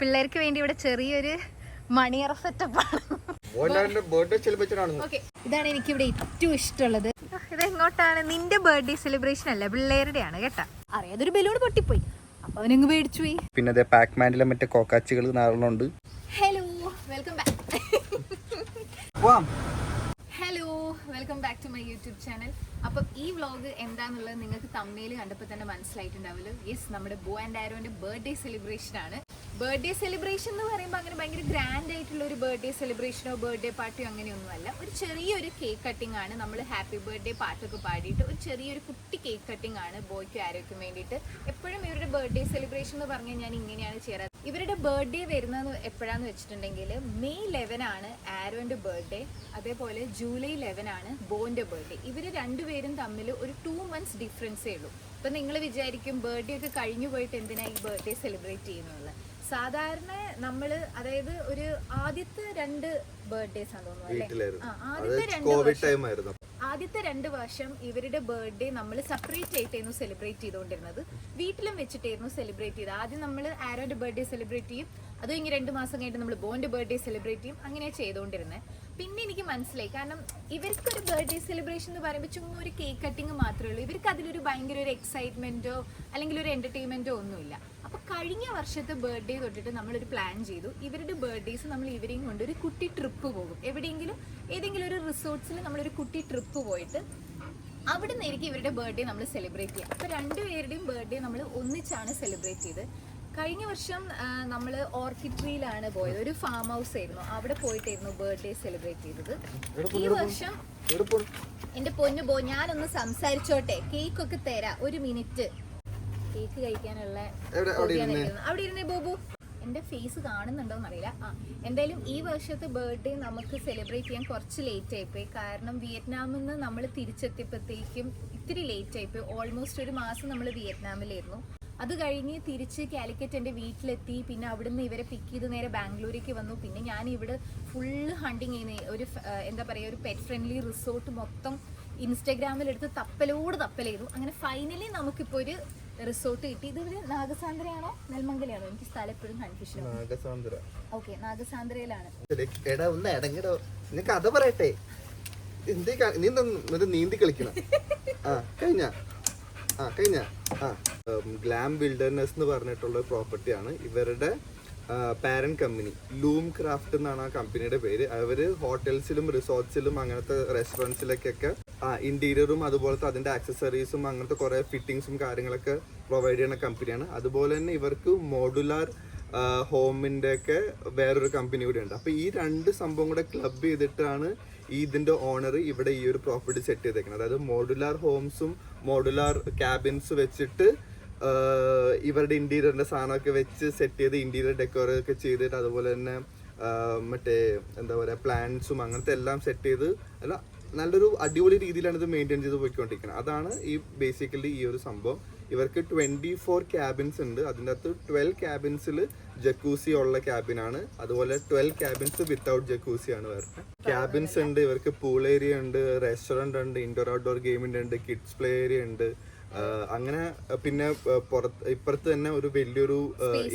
പിള്ളേർക്ക് വേണ്ടി ഇവിടെ ചെറിയൊരു മണിയറ സെറ്റപ്പാണ്. ഇതാണ് എനിക്ക് ഇവിടെ ഏറ്റവും ഇഷ്ടമുള്ളത്. ഇത് എങ്ങോട്ടാണ് നിന്റെ ബർത്ത്ഡേ സെലിബ്രേഷൻ അല്ല? പിള്ളേരുടെ ആണ് കേട്ടാ അറിയാതൊരു ബലൂൺ പൊട്ടിപ്പോയി. അപ്പൊ അവനങ്ങ് പേടിച്ചു പോയി. പിന്നെ അതെ പാക്മാനിലെ മറ്റേ കോക്കാച്ചുകൾ നാലെണ്ണമുണ്ട് hello welcome back hello welcome back to my YouTube channel അപ്പം ഈ വ്ളോഗ് എന്താന്നുള്ളത് നിങ്ങൾക്ക് തമ്മയിൽ കണ്ടപ്പോൾ തന്നെ മനസ്സിലായിട്ടുണ്ടാവുമല്ലോ. യെസ് നമ്മുടെ ബോ ആൻഡ് ആരോന്റെ ബർത്ത്ഡേ സെലിബ്രേഷൻ ആണ്. ബർത്ത്ഡേ സെലിബ്രേഷൻ എന്ന് പറയുമ്പോൾ അങ്ങനെ ഭയങ്കര ഗ്രാൻഡ് ആയിട്ടുള്ള ഒരു ബർത്ത്ഡേ സെലിബ്രേഷനോ ബർത്ത്ഡേ പാർട്ടിയോ അങ്ങനെയൊന്നുമല്ല. ഒരു ചെറിയൊരു കേക്ക് കട്ടിംഗ് ആണ്. നമ്മൾ ഹാപ്പി ബർത്ത്ഡേ പാട്ടൊക്കെ പാടിയിട്ട് ഒരു ചെറിയൊരു കുട്ടി കേക്ക് കട്ടിംഗ് ആണ് ബോയ്ക്കും ആരോക്കും വേണ്ടിയിട്ട്. എപ്പോഴും ഇവരുടെ ബർത്ത്ഡേ സെലിബ്രേഷൻ എന്ന് പറഞ്ഞാൽ ഞാൻ ഇങ്ങനെയാണ് ചെയ്യാറ്. ഇവരുടെ ബർത്ത്ഡേ വരുന്നത് എപ്പോഴാന്ന് വെച്ചിട്ടുണ്ടെങ്കിൽ മെയ് ലെവൻ ആണ് ആരോന്റെ ബർത്ത്ഡേ അതേപോലെ ജൂലൈ ലെവൻ ആണ് ബോന്റെ ബർത്ത്ഡേ ഇവർ രണ്ടുപേരും തമ്മിൽ ഒരു ടു മന്ത്സ് ഡിഫറൻസേ ഉള്ളൂ. അപ്പം നിങ്ങൾ വിചാരിക്കും ബർത്ത്ഡേ ഒക്കെ കഴിഞ്ഞു പോയിട്ട് എന്തിനാണ് ഈ ബർത്ത്ഡേ സെലിബ്രേറ്റ് ചെയ്യുന്നത്? സാധാരണ നമ്മൾ അതായത് ഒരു ആദ്യത്തെ രണ്ട് ബർത്ത്ഡേസ് ആണ് തോന്നുന്നു ആദ്യത്തെ രണ്ട് ആദ്യത്തെ രണ്ട് വർഷം ഇവരുടെ ബർത്ത്ഡേ നമ്മൾ സെപ്പറേറ്റ് ആയിട്ടായിരുന്നു സെലിബ്രേറ്റ് ചെയ്തുകൊണ്ടിരുന്നത്. വീട്ടിലും വെച്ചിട്ടായിരുന്നു സെലിബ്രേറ്റ് ചെയ്തത്. ആദ്യം നമ്മൾ ആരോടെ ബർത്ത്ഡേ സെലിബ്രേറ്റ് ചെയ്യും? അതും ഇങ്ങനെ രണ്ട് മാസം കഴിഞ്ഞിട്ട് നമ്മൾ ബോണ്ട് ബർത്ത്ഡേ സെലിബ്രേറ്റ് ചെയ്യും. അങ്ങനെയാണ് ചെയ്തുകൊണ്ടിരുന്നത് പിന്നെ എനിക്ക് മനസ്സിലായി. കാരണം ഇവർക്കൊരു ബർത്ത്ഡേ സെലിബ്രേഷൻ എന്ന് പറയുമ്പോൾ ചുമ്മാ ഒരു കേക്ക് കട്ടിങ് മാത്രമേ ഉള്ളൂ. ഇവർക്ക് അതിലൊരു ഭയങ്കര ഒരു എക്സൈറ്റ്മെന്റോ അല്ലെങ്കിൽ ഒരു എന്റർടൈൻമെന്റോ ഒന്നുമില്ല. അപ്പൊ കഴിഞ്ഞ വർഷത്തെ ബർത്ത്ഡേ തൊട്ടിട്ട് നമ്മളൊരു പ്ലാൻ ചെയ്തു. ഇവരുടെ ബർത്ത്ഡേസ് നമ്മൾ ഇവരെയും കൊണ്ട് ഒരു കുട്ടി ട്രിപ്പ് പോകും. എവിടെയെങ്കിലും ഏതെങ്കിലും ഒരു റിസോർട്ട്സിൽ നമ്മളൊരു കുട്ടി ട്രിപ്പ് പോയിട്ട് അവിടെ നിന്നായിരിക്കും ഇവരുടെ ബർത്ത്ഡേ നമ്മൾ സെലിബ്രേറ്റ് ചെയ്യുക അപ്പൊ രണ്ടുപേരുടെയും ബർത്ത്ഡേ നമ്മൾ ഒന്നിച്ചാണ് സെലിബ്രേറ്റ് ചെയ്ത് കഴിഞ്ഞ വർഷം നമ്മൾ ഓർക്കിഡ്രിയിലാണ് പോയത്. ഒരു ഫാം ഹൗസ് ആയിരുന്നു. അവിടെ പോയിട്ടായിരുന്നു ബർത്ത്ഡേ സെലിബ്രേറ്റ് ചെയ്തത്. ഈ വർഷം എന്റെ പൊന്നു പോ ഞാനൊന്ന് സംസാരിച്ചോട്ടെ. കേക്ക് ഒക്കെ തരാ. ഒരു മിനിറ്റ് കേക്ക് കഴിക്കാനുള്ള? അവിടെ ഇരുന്നേ? അവിടെ ഇരുന്നേ ബോബു. എന്റെ ഫേസ് കാണുന്നുണ്ടോ എന്നറിയില്ല ആ എന്തായാലും ഈ വർഷത്തെ ബർത്ത്ഡേ നമുക്ക് സെലിബ്രേറ്റ് ചെയ്യാൻ കുറച്ച് ലേറ്റ് ആയിപ്പോയി. കാരണം വിയറ്റ്നാമിൽ നിന്ന് നമ്മൾ തിരിച്ചെത്തിയപ്പോഴത്തേക്കും ഇത്തിരി ലേറ്റ് ആയിപ്പോയി. ഓൾമോസ്റ്റ് ഒരു മാസം നമ്മൾ വിയറ്റ്നാമിലായിരുന്നു. അത് കഴിഞ്ഞ് തിരിച്ച് കാലിക്കറ്റ് എന്റെ വീട്ടിലെത്തി. പിന്നെ അവിടുന്ന് ഇവരെ പിക്ക് ചെയ്ത് നേരെ ബാംഗ്ലൂരേക്ക് വന്നു. പിന്നെ ഞാൻ ഇവിടെ ഫുള്ള് ഹണ്ടിങ് ചെയ്യുന്ന. ഒരു എന്താ പറയുക ഒരു പെറ്റ് ഫ്രണ്ട്ലി റിസോർട്ട് മൊത്തം ഇൻസ്റ്റഗ്രാമിലെടുത്ത് തപ്പലോട് തപ്പൽ ചെയ്തു അങ്ങനെ ഫൈനലി നമുക്കിപ്പോൾ ഒരു റിസോർട്ട് കിട്ടി. ഇത് നാഗസാന്ദ്രയാണോ? നെൽമംഗലയാണോ? എനിക്ക് സ്ഥലം എപ്പോഴും കൺഫ്യൂഷൻ നാഗസാന്ദ്ര. ഓക്കെ നാഗസാന്ദ്രയിലാണ്. എടേ, ഒന്ന് അടങ്ങിടോ നീ കഥ പറയട്ടെ. എന്തേ നീ മറ്റേ നീന്തി കളിക്കണം. ആ കഴിഞ്ഞ? ആ കഴിഞ്ഞ? ആ ഗ്ലാം ബിൽഡേഴ്സ് എന്ന് പറഞ്ഞിട്ടുള്ള പ്രോപ്പർട്ടിയാണ് ഇവരുടെ പാരന്റ് കമ്പനി ലൂം ക്രാഫ്റ്റ് എന്നാണ് ആ കമ്പനിയുടെ പേര്. അവർ ഹോട്ടൽസിലും റിസോർട്ട്സിലും അങ്ങനത്തെ റെസ്റ്റോറന്റ്സിലേക്കൊക്കെ ആ ഇന്റീരിയറും അതുപോലത്തെ അതിന്റെ ആക്സസറീസും അങ്ങനത്തെ കുറേ ഫിറ്റിങ്സും കാര്യങ്ങളൊക്കെ പ്രൊവൈഡ് ചെയ്യുന്ന കമ്പനിയാണ് അതുപോലെ തന്നെ ഇവർക്ക് മോഡുലാർ ഹോമിന്റെ ഒക്കെ വേറൊരു കമ്പനി കൂടെ ഉണ്ട് അപ്പൊ ഈ രണ്ട് സംഭവം കൂടെ ക്ലബ് ചെയ്തിട്ടാണ് ഈ ഇതിന്റെ ഓണർ ഇവിടെ ഈ ഒരു പ്രോപ്പർട്ടി സെറ്റ് ചെയ്തേക്കുന്നത്. അതായത് മോഡുലാർ ഹോംസും മോഡുലാർ ക്യാബിൻസ് വെച്ചിട്ട് ഇവരുടെ ഇന്റീരിയറിന്റെ സാധനമൊക്കെ വെച്ച് സെറ്റ് ചെയ്ത് ഇന്റീരിയർ ഡെക്കോർ ഒക്കെ ചെയ്തിട്ട് അതുപോലെ തന്നെ മറ്റേ എന്താ പറയുക പ്ലാന്റ്സും അങ്ങനത്തെ എല്ലാം സെറ്റ് ചെയ്ത് അല്ല നല്ലൊരു അടിപൊളി രീതിയിലാണ് ഇത് മെയിന്റെയിൻ ചെയ്ത് പോയിക്കൊണ്ടിരിക്കുന്നത്. അതാണ് ഈ ബേസിക്കലി ഈ ഒരു സംഭവം. ഇവർക്ക് ട്വന്റി ഫോർ ക്യാബിൻസ് ഉണ്ട്. അതിന്റെ അകത്ത് ട്വൽവ് ക്യാബിൻസിൽ ജക്കൂസി ഉള്ള ക്യാബിനാണ് അതുപോലെ ട്വൽവ് ക്യാബിൻസ് വിത്തൗട്ട് ജക്കൂസി ആണ് വരുന്നത് ക്യാബിൻസ് ഉണ്ട് ഇവർക്ക് പൂൾ ഏരിയ ഉണ്ട് റെസ്റ്റോറന്റ് ഉണ്ട് ഇൻഡോർ ഔട്ട്ഡോർ ഗെയിമിന്റെ ഉണ്ട് കിഡ്സ് പ്ലേ ഏരിയ ഉണ്ട്. അങ്ങനെ പിന്നെ പുറത്ത് ഇപ്പുറത്ത് തന്നെ ഒരു വലിയൊരു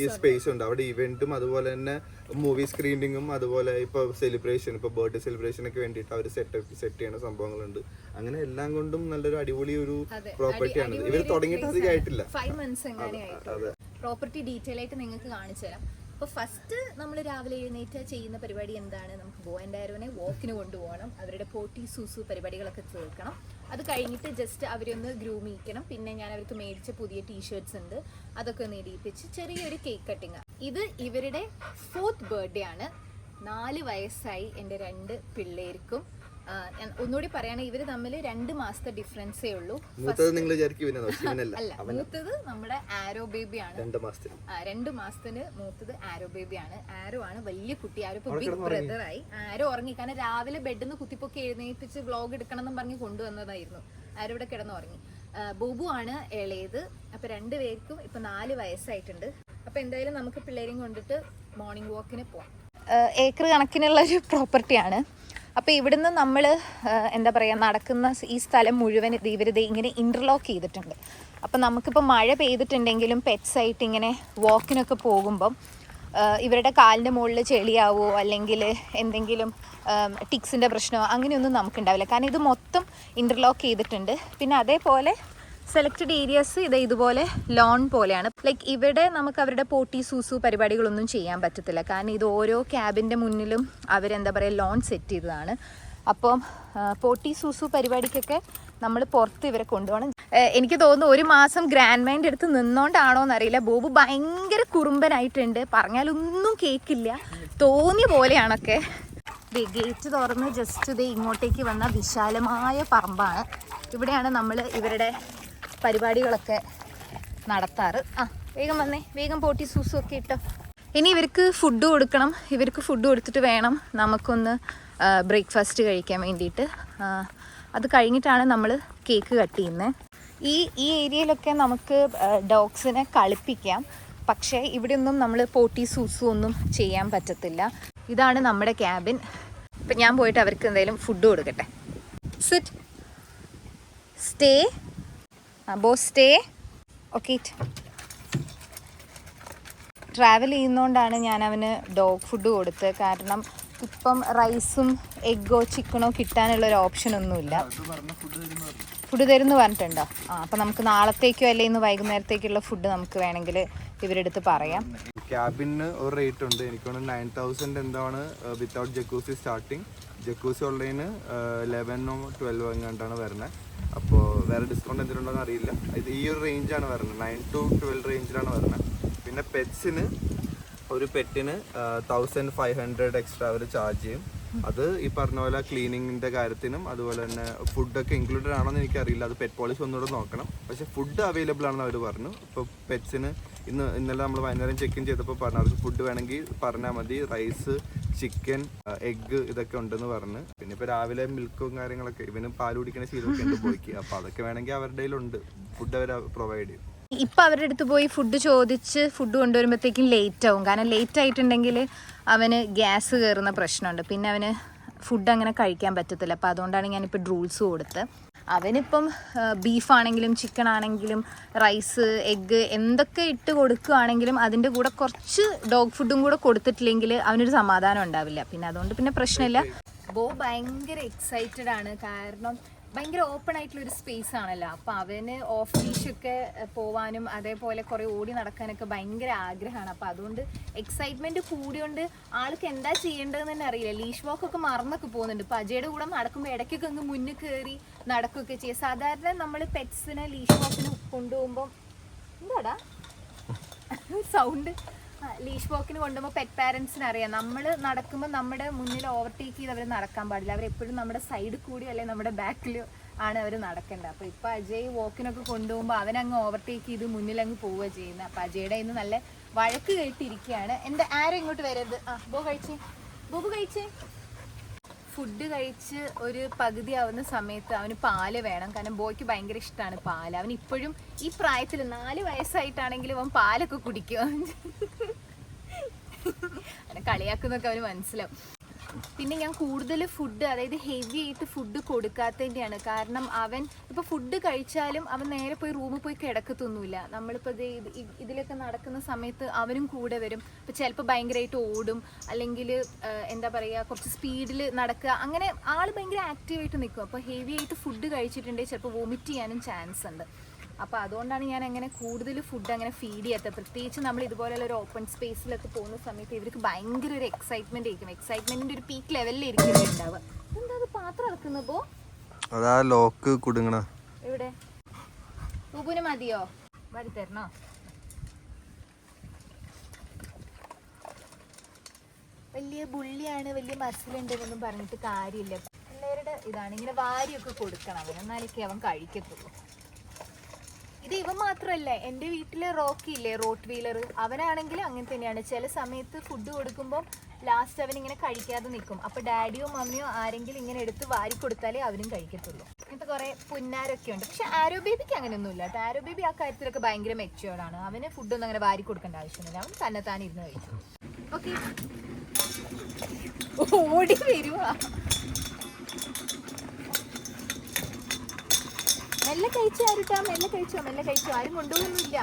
ഈ സ്പേസ് ഉണ്ട്. അവിടെ ഇവന്റും അതുപോലെ തന്നെ മൂവി സ്ക്രീനിങ്ങും അതുപോലെ ഇപ്പൊ സെലിബ്രേഷൻ ഇപ്പൊ ബർത്ത്ഡേ സെലിബ്രേഷൻ ഒക്കെ വേണ്ടിയിട്ട് അവർ സെറ്റ് സെറ്റ് ചെയ്യുന്ന സംഭവങ്ങളുണ്ട്. അങ്ങനെ എല്ലാം കൊണ്ടും നല്ലൊരു അടിപൊളി ഒരു. പ്രോപ്പർട്ടിയാണ് ഇവർ തുടങ്ങിയിട്ട് അധികം ആയിട്ടില്ല. ഫൈവ് മന്ത്സ് എങ്ങനെയായിട്ടുള്ളൂ അതെ. പ്രോപ്പർട്ടി ഡീറ്റെയിൽ ആയിട്ട് നിങ്ങൾക്ക് കാണിച്ചു തരാം. അപ്പോൾ ഫസ്റ്റ് നമ്മൾ രാവിലെ എഴുന്നേറ്റ് ചെയ്യുന്ന പരിപാടി എന്താണ്? നമുക്ക് ബോ ആൻഡ് ആരോനെ വാക്കിന് കൊണ്ടുപോകണം. അവരുടെ പോട്ടി സൂസു പരിപാടികളൊക്കെ തീർക്കണം. അത് കഴിഞ്ഞിട്ട് ജസ്റ്റ് അവരൊന്ന് ഗ്രൂം ചെയ്യിക്കണം. പിന്നെ ഞാൻ അവർക്ക് മേടിച്ച പുതിയ ടീഷർട്സ് ഉണ്ട്. അതൊക്കെ ഒന്ന് ചെറിയൊരു കേക്ക് കട്ടിങ് ഇത് ഇവരുടെ ഫോർത്ത് ബർത്ത്ഡേ ആണ്. നാല് വയസ്സായി എന്റെ രണ്ട് പിള്ളേർക്കും. ഒന്നുകൂടി പറയുകയാണെങ്കിൽ ഇവർ തമ്മിൽ രണ്ട് മാസത്തെ ഡിഫറൻസേ ഉള്ളൂ. മൂത്തത് നിങ്ങൾ അല്ല മൂത്തത് നമ്മുടെ ആരോ ബേബി ആണ്. രണ്ട് മാസത്തിൽ രണ്ട് മാസത്തിന് മൂത്തത് ആരോ ബേബി ആണ്. ആരോ ആണ് വലിയ കുട്ടി. ആരോ ഇപ്പൊ ബിഗ് ബ്രദർ ആയി. ആരോ ഉറങ്ങി. കാരണം രാവിലെ ബെഡിൽ നിന്ന് കുത്തിപ്പൊക്കി എഴുന്നേൽപ്പിച്ച് വ്ളോഗ് എടുക്കണം എന്നും പറഞ്ഞ് കൊണ്ടുവന്നതായിരുന്നു. ആരോ ഇവിടെ കിടന്ന് ഉറങ്ങി. ആ, ബോബു ആണ് ഇളയത്. അപ്പൊ രണ്ടുപേർക്കും ഇപ്പൊ നാല് വയസ്സായിട്ടുണ്ട്. അപ്പൊ എന്തായാലും നമുക്ക് പിള്ളേരെയും കൊണ്ടിട്ട് മോർണിംഗ് വാക്കിന് പോവാം. ഏക്കർ കണക്കിനുള്ള ഒരു പ്രോപ്പർട്ടിയാണ് അപ്പോൾ ഇവിടുന്ന് നമ്മൾ എന്താ പറയുക നടക്കുന്ന ഈ സ്ഥലം മുഴുവൻ ഇവരിത് ഇങ്ങനെ ഇന്റർലോക്ക് ചെയ്തിട്ടുണ്ട്. അപ്പോൾ നമുക്കിപ്പോൾ മഴ പെയ്തിട്ടുണ്ടെങ്കിലും പെറ്റ്സ് ആയിട്ട് ഇങ്ങനെ വാക്കിനൊക്കെ പോകുമ്പം ഇവരുടെ കാലിന്റെ മുകളിൽ ചെളിയാവോ അല്ലെങ്കിൽ എന്തെങ്കിലും ടിക്സിന്റെ പ്രശ്നമോ അങ്ങനെയൊന്നും നമുക്കുണ്ടാവില്ല. കാരണം ഇത് മൊത്തം ഇന്റർലോക്ക് ചെയ്തിട്ടുണ്ട്. പിന്നെ അതേപോലെ സെലക്റ്റഡ് ഏരിയസ് ഇത് ഇതുപോലെ ലോൺ പോലെയാണ്. ലൈക്ക് ഇവിടെ നമുക്ക് അവരുടെ പോട്ടി സൂസു പരിപാടികളൊന്നും ചെയ്യാൻ പറ്റത്തില്ല. കാരണം ഇത് ഓരോ ക്യാബിന്റെ മുന്നിലും അവരെന്താ പറയുക ലോൺ സെറ്റ് ചെയ്തതാണ്. അപ്പം പോട്ടി സൂസു പരിപാടിക്കൊക്കെ നമ്മൾ പുറത്ത് ഇവരെ കൊണ്ടുപോകണം. എനിക്ക് തോന്നുന്നു ഒരു മാസം ഗ്രാൻഡ് മൈൻഡ് എടുത്ത് നിന്നോണ്ടാണോ എന്നറിയില്ല. ബോബു ഭയങ്കര കുറുമ്പനായിട്ടുണ്ട്. പറഞ്ഞാലൊന്നും കേൾക്കില്ല തോന്നിയ പോലെയാണൊക്കെ. ഗേറ്റ് തുറന്ന് ജസ്റ്റ് ഇത് ഇങ്ങോട്ടേക്ക് വന്ന വിശാലമായ പറമ്പാണ്. ഇവിടെയാണ് നമ്മൾ ഇവരുടെ പരിപാടികളൊക്കെ നടത്താറ്. ആ വേഗം വന്നേ. വേഗം പോട്ടി സൂസും ഒക്കെ ഇട്ടോ. ഇനി ഇവർക്ക് ഫുഡ് കൊടുക്കണം. ഇവർക്ക് ഫുഡ് കൊടുത്തിട്ട് വേണം നമുക്കൊന്ന് ബ്രേക്ക്ഫാസ്റ്റ് കഴിക്കാൻ വേണ്ടിയിട്ട്. അത് കഴിഞ്ഞിട്ടാണ് നമ്മൾ കേക്ക് കട്ട് ചെയ്യുന്നത് ഈ ഈ ഏരിയയിലൊക്കെ നമുക്ക് ഡോഗ്സിനെ കളിപ്പിക്കാം. പക്ഷേ ഇവിടെയൊന്നും നമ്മൾ പോട്ടി സൂസും ഒന്നും ചെയ്യാൻ പറ്റത്തില്ല. ഇതാണ് നമ്മുടെ ക്യാബിൻ ഇപ്പം ഞാൻ പോയിട്ട് അവർക്ക് എന്തെങ്കിലും ഫുഡ് കൊടുക്കട്ടെ. Sit stay Bo stay. Okay travel ചെയ്യുന്നതുകൊണ്ടാണ് ഞാൻ അവന് ഡോഗ് ഫുഡ് കൊടുത്തത്. കാരണം ഇപ്പം റൈസും എഗ്ഗോ ചിക്കനോ കിട്ടാനുള്ള ഒരു ഓപ്ഷൻ ഒന്നുമില്ല. ഫുഡ് തരുന്നു പറഞ്ഞിട്ടുണ്ടോ? ആ അപ്പം നമുക്ക് നാളത്തേക്കോ അല്ലെങ്കിൽ ഇന്ന് വൈകുന്നേരത്തേക്കുള്ള ഫുഡ് നമുക്ക് വേണമെങ്കിൽ ഇവരെടുത്ത് പറയാം. ക്യാബിന് ഒരു റേറ്റ് ഉണ്ട്. എനിക്ക് നയൻ തൗസൻഡ് എന്താണ് വിത്തൗട്ട് ജക്കൂസി സ്റ്റാർട്ടിങ് ജക്കൂസി ഉള്ളതിന് ലെവനോ ട്വൽവോ എങ്ങാണ്ടാണ് വരുന്നത്. അപ്പോൾ വേറെ ഡിസ്കൗണ്ട് എന്തെങ്കിലും ഉണ്ടോ അറിയില്ല. ഇത് ഈ ഒരു റേഞ്ചാണ് വരുന്നത്. നയൻ ടു ട്വൽവ് റേഞ്ചിലാണ് വരുന്നത്. പിന്നെ പെറ്റ്സിന് ഒരു പെറ്റിന് തൗസൻഡ് ഫൈവ് ഹൺഡ്രഡ് എക്സ്ട്രാ അവർ ചാർജ് ചെയ്യും. അത് ഈ പറഞ്ഞ പോലെ ക്ലീനിങ്ങിന്റെ കാര്യത്തിനും അതുപോലെ തന്നെ ഫുഡൊക്കെ ഇൻക്ലൂഡഡ് ആണോ എന്ന് എനിക്കറിയില്ല. അത് പെറ്റ് പോളിസി ഒന്നുകൂടെ നോക്കണം. പക്ഷേ ഫുഡ് അവൈലബിൾ ആണെന്ന് അവർ പറഞ്ഞു. ഇപ്പോൾ പെറ്റ്സിന് ഇന്ന് ഇന്നലെ നമ്മൾ വൈകുന്നേരം ചെക്ക് ഇൻ ചെയ്തപ്പോൾ പറഞ്ഞു അവർക്ക് ഫുഡ് വേണമെങ്കിൽ പറഞ്ഞാൽ മതി. റൈസ് ചിക്കൻ എഗ്ഗ് ഇതൊക്കെ ഉണ്ടെന്ന് പറഞ്ഞ്. പിന്നെ ഇപ്പോൾ രാവിലെ മിൽക്കും കാര്യങ്ങളൊക്കെ ഇവന് പാൽ കുടിക്കുന്ന ശീലമൊക്കെ ഉണ്ട് പോയിക്ക്. അപ്പോൾ അതൊക്കെ വേണമെങ്കിൽ അവരുടെ കയ്യിലുണ്ട്. ഫുഡ് അവർ പ്രൊവൈഡ് ചെയ്യും. ഇപ്പം അവരുടെ അടുത്ത് പോയി ഫുഡ് ചോദിച്ച് ഫുഡ് കൊണ്ടുവരുമ്പോഴത്തേക്കും ലേറ്റ് ആവും. കാരണം ലേറ്റ് ആയിട്ടുണ്ടെങ്കിൽ അവന് ഗ്യാസ് കയറുന്ന പ്രശ്നമുണ്ട്. പിന്നെ അവന് ഫുഡ് അങ്ങനെ കഴിക്കാൻ പറ്റത്തില്ല. അപ്പൊ അതുകൊണ്ടാണ് ഞാനിപ്പോൾ ഡ്രൂൾസ് കൊടുത്ത് അവനിപ്പം ബീഫാണെങ്കിലും ചിക്കൻ ആണെങ്കിലും റൈസ് എഗ്ഗ് എന്തൊക്കെ ഇട്ട് കൊടുക്കുകയാണെങ്കിലും അതിന്റെ കൂടെ കുറച്ച് ഡോഗ് ഫുഡും കൂടെ കൊടുത്തിട്ടില്ലെങ്കിൽ അവനൊരു സമാധാനം ഉണ്ടാവില്ല. പിന്നെ അതുകൊണ്ട് പിന്നെ പ്രശ്നമില്ല. ബോ ഭയങ്കര എക്സൈറ്റഡ് ആണ്. കാരണം ഭയങ്കര ഓപ്പൺ ആയിട്ടുള്ള ഒരു സ്പേസ് ആണല്ലോ. അപ്പൊ അവന് ഓഫ് ഒക്കെ പോവാനും അതേപോലെ കുറെ ഓടി നടക്കാനൊക്കെ ഭയങ്കര ആഗ്രഹമാണ്. അപ്പൊ അതുകൊണ്ട് എക്സൈറ്റ്മെന്റ് കൂടിയോണ്ട് ആൾക്ക് എന്താ ചെയ്യേണ്ടതെന്ന് തന്നെ അറിയില്ല. ലീഷ് വാക്ക് ഒക്കെ മറന്നൊക്കെ പോകുന്നുണ്ട്. ഇപ്പൊ അജയുടെ കൂടെ നടക്കുമ്പോൾ ഇടയ്ക്കൊക്കെ അങ്ങ് മുന്നിൽ കയറി നടക്കുകയൊക്കെ ചെയ്യും. സാധാരണ നമ്മൾ പെറ്റ്സിനെ ലീഷ് വാക്കിന് കൊണ്ടുപോകുമ്പോൾ എന്താടാ? സൗണ്ട് ലീഷ് വോക്കിന് കൊണ്ടുപോകുമ്പോൾ പെറ്റ് പാരൻസിന് അറിയാം. നമ്മൾ നടക്കുമ്പോൾ നമ്മുടെ മുന്നിൽ ഓവർടേക്ക് ചെയ്ത് അവർ നടക്കാൻ പാടില്ല. അവർ എപ്പോഴും നമ്മുടെ സൈഡിൽ കൂടി അല്ലെങ്കിൽ നമ്മുടെ ബാക്കിൽ ആണ് അവർ നടക്കേണ്ടത്. അപ്പോൾ ഇപ്പോൾ അജയ് വോക്കിനൊക്കെ കൊണ്ടുപോകുമ്പോൾ അവനങ്ങ് ഓവർടേക്ക് ചെയ്ത് മുന്നിലങ്ങ് പോവുക ചെയ്യുന്നത് അപ്പോൾ അജയുടെ ഇന്ന് നല്ല വഴക്ക് കേട്ടിരിക്കുകയാണ്. എന്റെ ആരും ഇങ്ങോട്ട് വരരുത്? ആ ബോ കഴിച്ചേ. ബോബു കഴിച്ചേ. ഫുഡ് കഴിച്ച് ഒരു പകുതി ആവുന്ന സമയത്ത് അവന് പാൽ വേണം. കാരണം ബോയ്ക്ക് ഭയങ്കര ഇഷ്ടമാണ് പാൽ. അവൻ ഇപ്പോഴും ഈ പ്രായത്തിൽ നാല് വയസ്സായിട്ടാണെങ്കിലും അവൻ പാലൊക്കെ കുടിക്കും. അവനെ കളിയാക്കുന്നൊക്കെ അവന് മനസ്സിലാവും. പിന്നെ ഞാൻ കൂടുതൽ ഫുഡ് അതായത് ഹെവി ആയിട്ട് ഫുഡ് കൊടുക്കാത്തതിന്റെയാണ്. കാരണം അവൻ ഇപ്പോൾ ഫുഡ് കഴിച്ചാലും അവൻ നേരെ പോയി റൂമിൽ പോയി കിടക്കത്തൊന്നുമില്ല. നമ്മളിപ്പോൾ ഇത് ഇത് ഇതിലൊക്കെ നടക്കുന്ന സമയത്ത് അവനും കൂടെ വരും. ഇപ്പോൾ ചിലപ്പോൾ ഭയങ്കരമായിട്ട് ഓടും. അല്ലെങ്കിൽ എന്താ പറയുക കുറച്ച് സ്പീഡിൽ നടക്കുക. അങ്ങനെ ആൾ ഭയങ്കര ആക്റ്റീവായിട്ട് നിൽക്കും അപ്പോൾ ഹെവി ആയിട്ട് ഫുഡ് കഴിച്ചിട്ടുണ്ടെങ്കിൽ ചിലപ്പോൾ വോമിറ്റ് ചെയ്യാനും ചാൻസ് ഉണ്ട്. അപ്പോൾ അതുകൊണ്ടാണ് ഞാൻ അങ്ങനെ കൂടുതൽ ഫുഡ് അങ്ങനെ ഫീഡ് ചെയ്യാത്തത്. പ്രത്യേകിച്ച് നമ്മൾ ഇതുപോലെയുള്ള ഒരു ഓപ്പൺ സ്പേസിലൊക്കെ പോകുന്ന സമയത്ത് ഇവർക്ക് ഭയങ്കര ഒരു എക്സൈറ്റ്മെന്റ് ആയിരിക്കും. എക്സൈറ്റ്മെന്റിന്റെ ഒരു പീക്ക് ലെവലിൽ ഇരിക്കുന്നുണ്ടാവുക എന്താ അത് പാത്രം ഇറക്കുന്നപ്പോ അതാ ലോക്ക് കുടുങ്ങണ. ഇവിടെ ഉപ്പുന് മതിയോ? വരി തരണോ? വലിയ ബുള്ളിയാണ് വലിയ മസിലുണ്ട് എന്നൊന്നും പറഞ്ഞിട്ട് കാര്യമില്ല. പിള്ളേരുടെ ഇതാണ്. ഇങ്ങനെ വാരിയൊക്കെ കൊടുക്കണം. അവൻ എന്നാലൊക്കെ അവൻ കഴിക്കത്തുള്ളൂ. ഇത് ഇവൻ മാത്രമല്ല എന്റെ വീട്ടിലെ റോക്കി ഇല്ലേ റോട്ട് വീലർ അവനാണെങ്കിൽ അങ്ങനെ തന്നെയാണ്. ചില സമയത്ത് ഫുഡ് കൊടുക്കുമ്പോൾ ലാസ്റ്റ് അവൻ ഇങ്ങനെ കഴിക്കാതെ നിൽക്കും. അപ്പൊ ഡാഡിയോ മമ്മിയോ ആരെങ്കിലും ഇങ്ങനെ എടുത്ത് വാരി കൊടുത്താലേ അവനും കഴിക്കത്തുള്ളൂ. ഇങ്ങനത്തെ കുറെ പുന്നാരൊക്കെ ഉണ്ട്. പക്ഷെ ആരോ ബേബിക്ക് അങ്ങനെയൊന്നുമില്ല. കേട്ടോ. ആരോ ബേബി ആ കാര്യത്തിലൊക്കെ ഭയങ്കര മെച്ചുവേർഡാണ് അവന് ഫുഡൊന്നും അങ്ങനെ വാരി കൊടുക്കേണ്ട ആവശ്യമില്ല അവൻ തന്നെ ഇരുന്ന് കഴിച്ചു ഓക്കെ ഓടി വരുവാ. മെല്ലെ കഴിച്ചു ആരുട്ടാ? മെല്ലെ കഴിച്ചോ? മെല്ലെ കഴിച്ചോ? ആരും കൊണ്ടുപോകുന്നില്ല.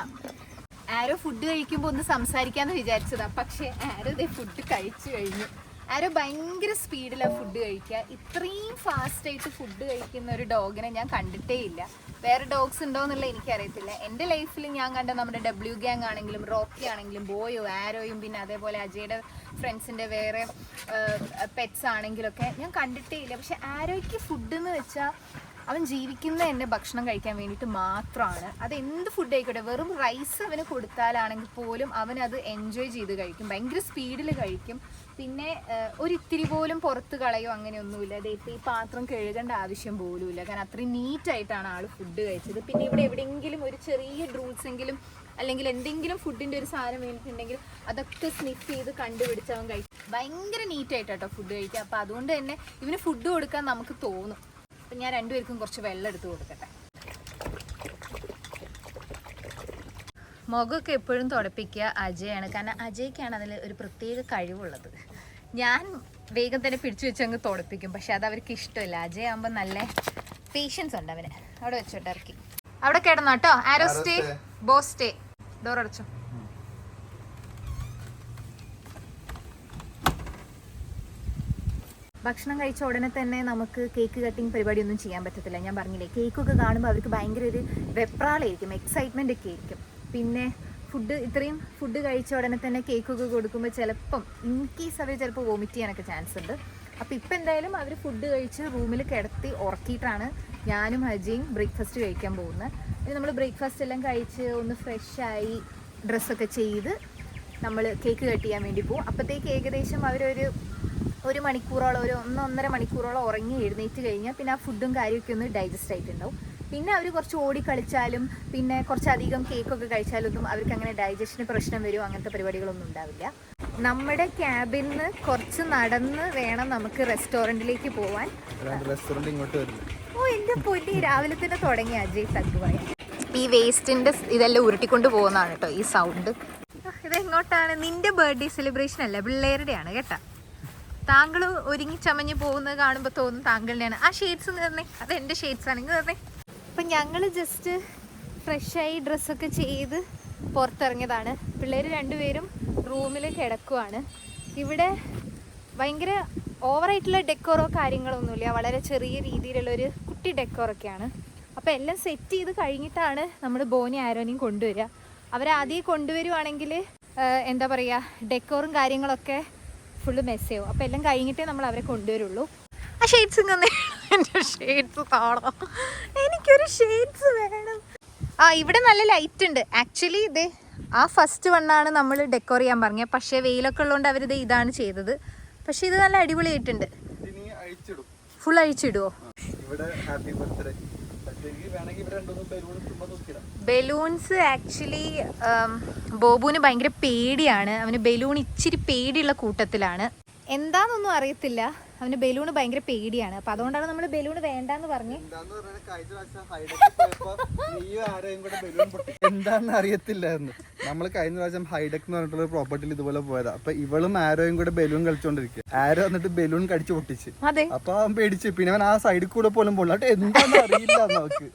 ആരോ ഫുഡ് കഴിക്കുമ്പോൾ ഒന്ന് സംസാരിക്കാന്ന് വിചാരിച്ചതാ. പക്ഷെ ആരോ ഇതേ ഫുഡ് കഴിച്ചു കഴിഞ്ഞു. ആരോ ഭയങ്കര സ്പീഡിലാണ് ഫുഡ് കഴിക്കുക ഇത്രയും ഫാസ്റ്റ് ആയിട്ട് ഫുഡ് കഴിക്കുന്ന ഒരു ഡോഗിനെ ഞാൻ കണ്ടിട്ടേ ഇല്ല. വേറെ ഡോഗ്സ് ഉണ്ടോ എന്നുള്ള എനിക്കറിയത്തില്ല. എന്റെ ലൈഫിൽ ഞാൻ കണ്ട നമ്മുടെ ഡബ്ല്യു ഗ്യാങ് ആണെങ്കിലും റോക്കി ആണെങ്കിലും ബോയോ ആരോയും പിന്നെ അതേപോലെ അജയുടെ ഫ്രണ്ട്സിന്റെ വേറെ പെറ്റ്സ് ആണെങ്കിലൊക്കെ ഞാൻ കണ്ടിട്ടേ ഇല്ല. പക്ഷെ ആരോയ്ക്ക് ഫുഡ് എന്ന് വെച്ചാൽ അവൻ ജീവിക്കുന്ന എന്നെ ഭക്ഷണം കഴിക്കാൻ വേണ്ടിയിട്ട് മാത്രമാണ് അത് എന്ത് ഫുഡ് ആയിക്കോട്ടെ വെറും റൈസ് അവന് കൊടുത്താലാണെങ്കിൽ പോലും അവൻ അത് എൻജോയ് ചെയ്ത് കഴിക്കും. ഭയങ്കര സ്പീഡിൽ കഴിക്കും. പിന്നെ ഒരിത്തിരി പോലും പുറത്ത് കളയോ അങ്ങനെയൊന്നുമില്ല. അത് ഇപ്പോൾ ഈ പാത്രം കഴുകേണ്ട ആവശ്യം പോലുമില്ല. കാരണം അത്രയും നീറ്റായിട്ടാണ് ആൾ ഫുഡ് കഴിച്ചത്. പിന്നെ ഇവിടെ എവിടെയെങ്കിലും ഒരു ചെറിയ ഡ്രൂൾസ് എങ്കിലും അല്ലെങ്കിൽ എന്തെങ്കിലും ഫുഡിന്റെ ഒരു സാധനം വേണ്ടിയിട്ടുണ്ടെങ്കിൽ അതൊക്കെ സ്നിഫ് ചെയ്ത് കണ്ടുപിടിച്ച് അവൻ കഴിക്കും. ഭയങ്കര നീറ്റായിട്ടാട്ടോ ഫുഡ് കഴിക്കുക. അപ്പോൾ അതുകൊണ്ട് തന്നെ ഇവന് ഫുഡ് കൊടുക്കാൻ നമുക്ക് തോന്നും. അപ്പം ഞാൻ രണ്ടുപേർക്കും കുറച്ച് വെള്ളം എടുത്ത് കൊടുക്കട്ടെ. മുഖമൊക്കെ എപ്പോഴും തുടപ്പിക്കുക അജയാണ്. കാരണം അജയ്ക്കാണ് അതിൽ ഒരു പ്രത്യേക കഴിവുള്ളത്. ഞാൻ വേഗം തന്നെ പിടിച്ചു വെച്ച് അങ്ങ് തുടപ്പിക്കും. പക്ഷെ അത് അവർക്ക് ഇഷ്ടമില്ല. അജയ് ആകുമ്പോൾ നല്ല പേഷ്യൻസ് ഉണ്ട് അവന്. അവിടെ വെച്ചോട്ടെ ഇറക്കി. അവിടെ കിടന്നോട്ടോ Aaro stay. Boss Bo stay. Door അടച്ചോ. ഭക്ഷണം കഴിച്ച ഉടനെ തന്നെ നമുക്ക് കേക്ക് കട്ടിങ് പരിപാടിയൊന്നും ചെയ്യാൻ പറ്റത്തില്ല. ഞാൻ പറഞ്ഞില്ലേ കേക്കൊക്കെ കാണുമ്പോൾ അവർക്ക് ഭയങ്കര ഒരു വെപ്രാളായിരിക്കും എക്സൈറ്റ്മെന്റ് ഒക്കെ ആയിരിക്കും. പിന്നെ ഫുഡ് ഇത്രയും ഫുഡ് കഴിച്ച ഉടനെ തന്നെ കേക്കൊക്കെ കൊടുക്കുമ്പോൾ ചിലപ്പം ഇൻ കേസ് അവർ ചിലപ്പോൾ വോമിറ്റ് ചെയ്യാനൊക്കെ ചാൻസ് ഉണ്ട്. അപ്പോൾ ഇപ്പം എന്തായാലും അവർ ഫുഡ് കഴിച്ച് റൂമിൽ കിടത്തി ഉറക്കിയിട്ടാണ് ഞാനും ഹജിയും ബ്രേക്ക്ഫാസ്റ്റ് കഴിക്കാൻ പോകുന്നത് ഇനി നമ്മൾ ബ്രേക്ക്ഫാസ്റ്റ് എല്ലാം കഴിച്ച് ഒന്ന് ഫ്രഷായി ഡ്രസ്സൊക്കെ ചെയ്ത് നമ്മൾ കേക്ക് കട്ട് ചെയ്യാൻ വേണ്ടി പോകും അപ്പോഴത്തേക്ക് ഏകദേശം അവരൊരു ഒരു മണിക്കൂറോളം ഒരു ഒന്ന് ഒന്നര മണിക്കൂറോളം ഉറങ്ങി എഴുന്നേറ്റ് കഴിഞ്ഞാൽ പിന്നെ ആ ഫുഡും കാര്യമൊക്കെ ഒന്ന് ഡൈജസ്റ്റ് ആയിട്ടുണ്ടാവും. പിന്നെ അവർ കുറച്ച് ഓടി കളിച്ചാലും പിന്നെ കുറച്ചധികം കേക്കൊക്കെ കഴിച്ചാലൊന്നും അവർക്ക് അങ്ങനെ ഡൈജഷന് പ്രശ്നം വരും അങ്ങനത്തെ പരിപാടികളൊന്നും ഉണ്ടാവില്ല. നമ്മുടെ ക്യാബിൽ നിന്ന് കുറച്ച് നടന്ന് വേണം നമുക്ക് റെസ്റ്റോറന്റിലേക്ക് പോവാൻ. ഇങ്ങോട്ട് ഓ എന്റെ പൊന്നി രാവിലെ തന്നെ തുടങ്ങി അജയ് തക്കുവായ ഈ വേസ്റ്റിന്റെ ഇതെല്ലാം ഉരുട്ടിക്കൊണ്ട് പോകുന്നതാണ് കേട്ടോ ഈ സൗണ്ട് ഇതെങ്ങോട്ടാണ്? നിന്റെ ബർത്ത്ഡേ സെലിബ്രേഷൻ അല്ല പിള്ളേരുടെയാണ് കേട്ടാ. താങ്കൾ ഒരുങ്ങി ചമഞ്ഞ് പോകുന്നത് കാണുമ്പോൾ തോന്നും താങ്കളുടെയാണ്. ആ ഷെയ്ഡ്സ് നേർന്നേ അത് എന്റെ ഷെയ്ഡ്സ് ആണെങ്കിൽ നേർന്നേ അപ്പം ഞങ്ങൾ ജസ്റ്റ് ഫ്രഷായി ഡ്രസ്സൊക്കെ ചെയ്ത് പുറത്തിറങ്ങിയതാണ്. പിള്ളേർ രണ്ടുപേരും റൂമിൽ കിടക്കുവാണ്. ഇവിടെ ഭയങ്കര ഓവറായിട്ടുള്ള ഡെക്കോറോ കാര്യങ്ങളൊന്നുമില്ല. വളരെ ചെറിയ രീതിയിലുള്ളൊരു കുട്ടി ഡെക്കോറൊക്കെയാണ് അപ്പോൾ എല്ലാം സെറ്റ് ചെയ്ത് കഴിഞ്ഞിട്ടാണ് നമ്മൾ ബോനി ആരോനെയും കൊണ്ടുവരിക. അവരാദ്യം കൊണ്ടുവരുവാണെങ്കിൽ എന്താ പറയുക ഡെക്കോറും കാര്യങ്ങളൊക്കെ ഫുള്ള് മെസ്സേവും അപ്പോൾ എല്ലാം കഴിഞ്ഞിട്ടേ നമ്മൾ അവരെ കൊണ്ടുവരുള്ളൂ. ആ ഷെയ്ഡ്സ് എന്റെ ഷെയ്ഡ്സ് കാണാം എനിക്കൊരു ഷെയ്ഡ്സ് വേണം. ആ ഇവിടെ നല്ല ലൈറ്റ് ഉണ്ട്. ആക്ച്വലി ഇതേ ആ ഫസ്റ്റ് വണ്ണാണ് നമ്മൾ ഡെക്കോർ ചെയ്യാൻ പറഞ്ഞത് പക്ഷേ വെയിലൊക്കെ ഉള്ളതുകൊണ്ട് അവരിത് ഇതാണ് ചെയ്തത്. പക്ഷേ ഇത് നല്ല അടിപൊളിയായിട്ടുണ്ട്. ഫുൾ അഴിച്ചിടുവോ? ഇവിടെ ഹാപ്പി ബർത്ത്ഡേ ബലൂൺസ് ആക്ച്വലി ബോബുവിന് ഭയങ്കര പേടിയാണ്. അവന് ബലൂൺ ഇച്ചിരി പേടിയുള്ള കൂട്ടത്തിലാണ്. എന്താണെന്നൊന്നും അറിയത്തില്ല. അവന് ബലൂൺ ഭയങ്കര പേടിയാണ്. അപ്പൊ അതുകൊണ്ടാണ് നമ്മൾ ബലൂൺ വേണ്ടെന്ന് പറഞ്ഞ്. എന്താന്ന് അറിയത്തില്ലായിരുന്നു. നമ്മൾ കഴിഞ്ഞ പ്രാവശ്യം ഹൈഡെക് എന്ന് പറഞ്ഞിട്ടുള്ള പ്രോപ്പർട്ടിയിൽ ഇതുപോലെ പോയതാ. അപ്പൊ ഇവളും ആരോയും കൂടെ ബലൂൺ കളിച്ചോണ്ടിരിക്കുക ആരോ എന്നിട്ട് ബലൂൺ കടിച്ചു പൊട്ടിച്ച്. അപ്പൊ അവൻ പേടിച്ച്. പിന്നെ അവൻ ആ സൈഡിൽ കൂടെ പോലും പോലും എന്താണെന്ന് അറിയില്ല നമുക്ക്.